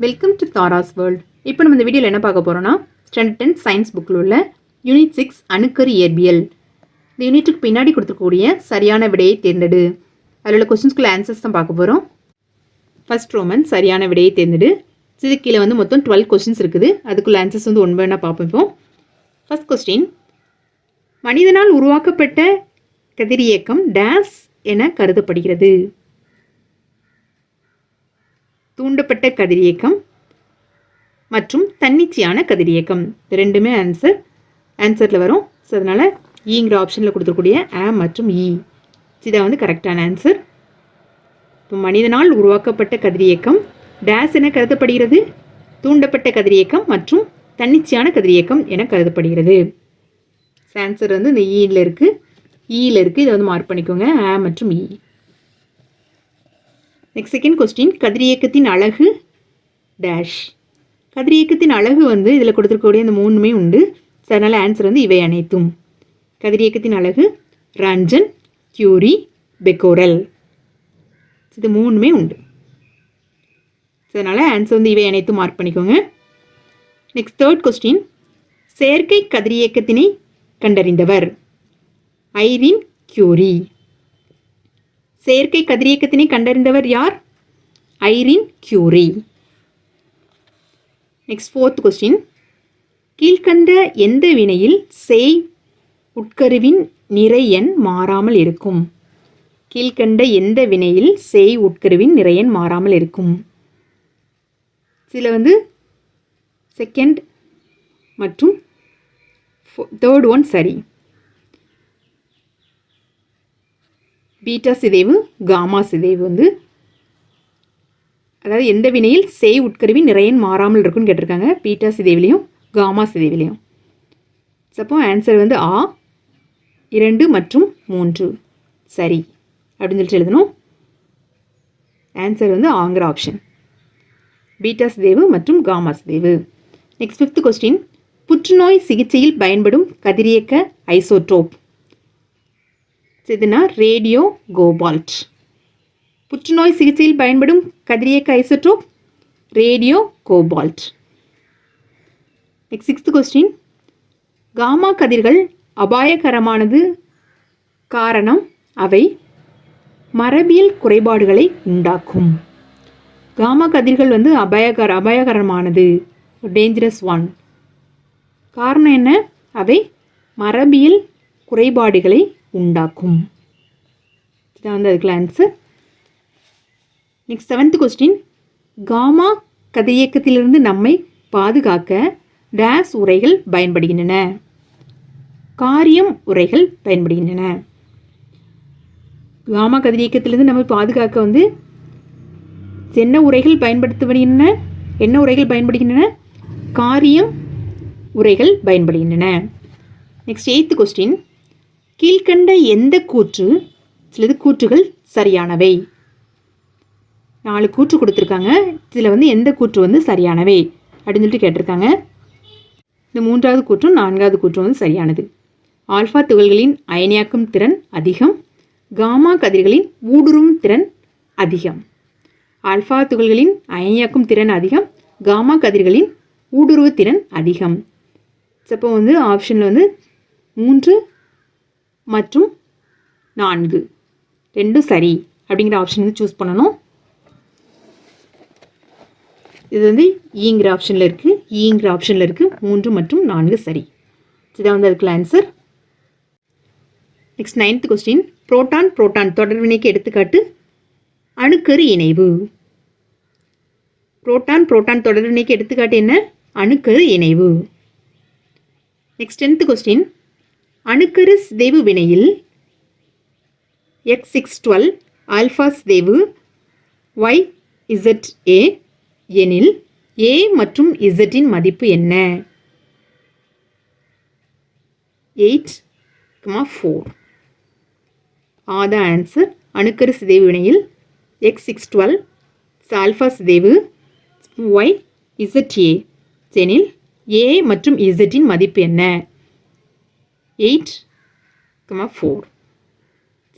Welcome to Tara's world இப்போ நம்ம இந்த வீடியோவில் என்ன பார்க்க போகிறோம்னா ஸ்டாண்டர்ட் டென் சயின்ஸ் புக்கில் உள்ள யூனிட் சிக்ஸ் அணுக்கரு இயற்பியல். இந்த யூனிட்டுக்கு பின்னாடி கொடுத்துருக்கக்கூடிய சரியான விடையை தேர்ந்தெடு. அதில் உள்ள கொஸ்டின்ஸ்குள்ள ஆன்சர்ஸ் தான் பார்க்க போகிறோம் ஃபர்ஸ்ட் ரோமன் சரியான விடையை தேர்ந்தெடு. இது கீழே வந்து மொத்தம் டுவெல் கொஸ்டின்ஸ் இருக்குது. அதுக்குள்ள ஆன்சர்ஸ் வந்து ஒன்பது என்ன பார்ப்போம் இப்போ. ஃபர்ஸ்ட் கொஸ்டின் மனிதனால் உருவாக்கப்பட்ட கதிரியக்கம் டேஸ் என கருதப்படுகிறது. தூண்டப்பட்ட கதிரியக்கம் மற்றும் தன்னிச்சையான கதிரியக்கம். ரெண்டுமே ஆன்சர் ஆன்சரில் வரும். ஸோ அதனால் ஈங்கிற e ஆப்ஷனில் கொடுத்துருக்கூடிய ஆ மற்றும் e. இ இதான் வந்து கரெக்டான ஆன்சர் இப்போ மனிதனால் உருவாக்கப்பட்ட கதிரியக்கம் டேஸ் என கருதப்படுகிறது தூண்டப்பட்ட கதிரியக்கம் மற்றும் தன்னிச்சையான கதிரியக்கம் என கருதப்படுகிறது. ஆன்சர் வந்து இந்த e ஈயில் இருக்குது ஈயில் இருக்குது இதை வந்து மார்க் பண்ணிக்கோங்க. ஆ மற்றும் இ நெக்ஸ்ட் செகண்ட் கொஸ்டின் கதிரியக்கத்தின் அழகு டேஷ் கதிரியக்கத்தின் அழகு வந்து இதில் கொடுத்துருக்கக்கூடிய இந்த மூணுமே உண்டு. ஸோ அதனால் ஆன்சர் வந்து இவை அனைத்தும். கதிரியக்கத்தின் அழகு ரஞ்சன் கியூரி பெக்கோரல் இது மூணுமே உண்டு. ஸோ அதனால் ஆன்சர் வந்து இவை அனைத்தும் மார்க் பண்ணிக்கோங்க. நெக்ஸ்ட் தேர்ட் கொஸ்டின் செயற்கை கதிரியக்கத்தினை கண்டறிந்தவர். ஐரின் கியூரி செயற்கை கதிரியக்கத்தினை கண்டறிந்தவர் யார்? Irene Curie. Next fourth question கீழ்கண்ட எந்த வினையில் செய் உட்கருவின் நிறையன் மாறாமல் இருக்கும்? கீழ்கண்ட எந்த வினையில் செய் உட்கருவின் நிறையன் மாறாமல் இருக்கும்? சில வந்து செகண்ட் மற்றும் தேர்ட் ஒன் சரி பீட்டா சிதைவு காமா சிதைவு வந்து அதாவது எந்த வினையில் செய் உட்கருவி நிறையன் மாறாமல் இருக்குன்னு கேட்டிருக்காங்க. பீட்டா சிதைவிலையும் காமா சிதைவிலையும். சப்போ ஆன்சர் வந்து ஆ இரண்டு மற்றும் மூன்று. சரி அப்படின்னு சொல்லிட்டு எழுதணும். ஆன்சர் வந்து ஆங்கிற ஆப்ஷன் பீட்டா சிதைவு மற்றும் காமா சிதைவு. நெக்ஸ்ட் ஃபிஃப்த் கொஸ்டின் புற்றுநோய் சிகிச்சையில் பயன்படும் கதிரியக்க ஐசோட்ரோப் இதுனா ரேடியோ கோபால்ட். புற்றுநோய் சிகிச்சையில் பயன்படும் கதிரியக்க isotope radio cobalt. Next sixth question gamma கதிர்கள் அபாயகரமானது காரணம் அவை மரபியல் குறைபாடுகளை உண்டாக்கும். காமா கதிர்கள் வந்து அபாயகர அபாயகரமானது டேஞ்சரஸ் ஒன் காரணம் என்ன? அவை மரபியல் குறைபாடுகளை உண்டாக்கும். இதான் வந்து அதுக்குள்ள answer next seventh question gamma கதிரியக்கத்திலிருந்து நம்மை பாதுகாக்க டேஸ் உரைகள் பயன்படுகின்றன. காரியம் உரைகள் பயன்படுகின்றன. காமா கதிரியக்கத்திலிருந்து நம்மை பாதுகாக்க வந்து என்ன உரைகள் பயன்படுத்தப்படுகின்றன என்ன உரைகள் பயன்படுகின்றன காரியம் உரைகள் பயன்படுகின்றன. நெக்ஸ்ட் எயித்து கொஸ்டின் கீழ்கண்ட எந்த கூற்று? சிலது கூற்றுகள் சரியானவை. நாலு கூற்று கொடுத்துருக்காங்க. இதில் வந்து எந்த கூற்று வந்து சரியானவை? அப்படின்னு சொல்லிட்டு கேட்டிருக்காங்க. இந்த மூன்றாவது கூற்றும் நான்காவது கூற்றும் வந்து சரியானது. ஆல்ஃபா துகள்களின் அயனியாக்கும் திறன் அதிகம். காமா கதிர்களின் ஊடுருவும் திறன் அதிகம். ஆல்ஃபா துகள்களின் அயனியாக்கும் திறன் அதிகம். காமா கதிர்களின் ஊடுருவு திறன் அதிகம். அப்போ வந்து ஆப்ஷனில் வந்து மூன்று மற்றும் நான்கு. ரெண்டும் சரி அப்படிங்கிற ஆப்ஷன் வந்து சூஸ் பண்ணணும். இது வந்து ஈங்கிற ஆப்ஷனில் இருக்குது ஈங்கிற ஆப்ஷனில் இருக்குது மூன்று மற்றும் நான்கு சரி. இதான் வந்து அதுக்குள்ள answer next ninth question proton proton தொடர்வினைக்கு எடுத்துக்காட்டு. அணுக்கரு இணைவு. புரோட்டான் புரோட்டான் தொடர்வினைக்கு எடுத்துக்காட்டு என்ன? அணுக்கரு இணைவு. நெக்ஸ்ட் டென்த் கொஸ்டின் அணுக்கரு சிதைவு வினையில் எக்ஸ் சிக்ஸ் டுவெல் ஆல்ஃபா சிதைவு ஒய் இசட் ஏ எனில் ஏ மற்றும் இசட்டின் மதிப்பு என்ன? எயிட் கமா ஃபோர் ஆத ஆன்சர் அணுக்கரு சிதைவு வினையில் எக்ஸ் சிக்ஸ் டுவெல் ஆல்ஃபா சிதைவு ஒய் இசட் ஏ எனில் ஏ மற்றும் இசட்டின் மதிப்பு என்ன? எயிட் கமா ஃபோர்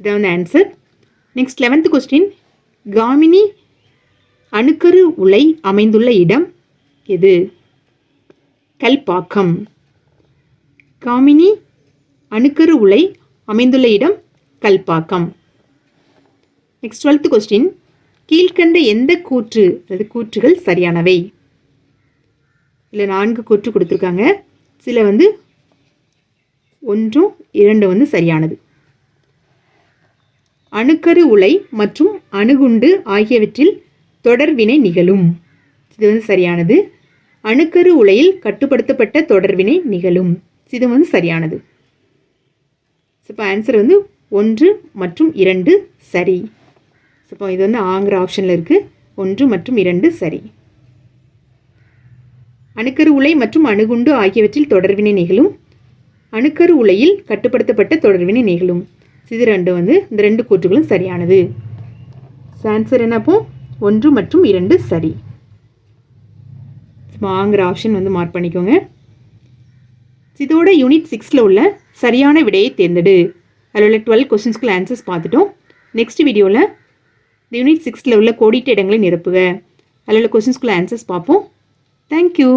இதான் வந்து answer next eleventh question Kamini அணுக்கரு உலை அமைந்துள்ள இடம் எது கல்பாக்கம் காமினி அணுக்கரு உலை அமைந்துள்ள இடம் கல்பாக்கம் நெக்ஸ்ட் டுவெல்த் கொஸ்டின் கீழ்கண்ட எந்த கூற்று அல்லது கூற்றுகள் சரியானவை? இல்லை நான்கு கூற்று கொடுத்துருக்காங்க. சில வந்து ஒன்றும் இரண்டு வந்து சரியானது. அணுக்கரு உலை மற்றும் அணுகுண்டு ஆகியவற்றில் தொடர்வினை நிகழும். இது வந்து சரியானது. அணுக்கரு உலையில் கட்டுப்படுத்தப்பட்ட தொடர்வினை நிகழும். இது வந்து சரியானது. இப்போ ஆன்சர் வந்து ஒன்று மற்றும் இரண்டு சரி. இப்போ இது வந்து ஆங்கிற ஆப்ஷனில் இருக்குது ஒன்று மற்றும் இரண்டு சரி. அணுக்கரு உலை மற்றும் அணுகுண்டு ஆகியவற்றில் தொடர்வினை நிகழும். அணுக்கரு உலையில் கட்டுப்படுத்தப்பட்ட தொடர்வினை நிகழும் இது ரெண்டு வந்து இந்த ரெண்டு கூற்றுகளும் சரியானது. ஆன்சர் என்னப்போ? ஒன்று மற்றும் இரண்டு சரி. வாங்குற ஆப்ஷன் வந்து மார்க் பண்ணிக்கோங்க. இதோட யூனிட் சிக்ஸில் உள்ள சரியான விடையை தேர்ந்தெடு. அதில் உள்ள டுவெல் கொஸ்டின்ஸ்க்குள்ள ஆன்சர்ஸ் பார்த்துட்டோம். நெக்ஸ்ட் வீடியோவில் இந்த யூனிட் சிக்ஸில் உள்ள கோடிட்ட இடங்களை நிரப்புக. அதில் உள்ள கொஸ்டின்ஸ்க்குள்ள ஆன்சர்ஸ் பார்ப்போம். தேங்க்யூ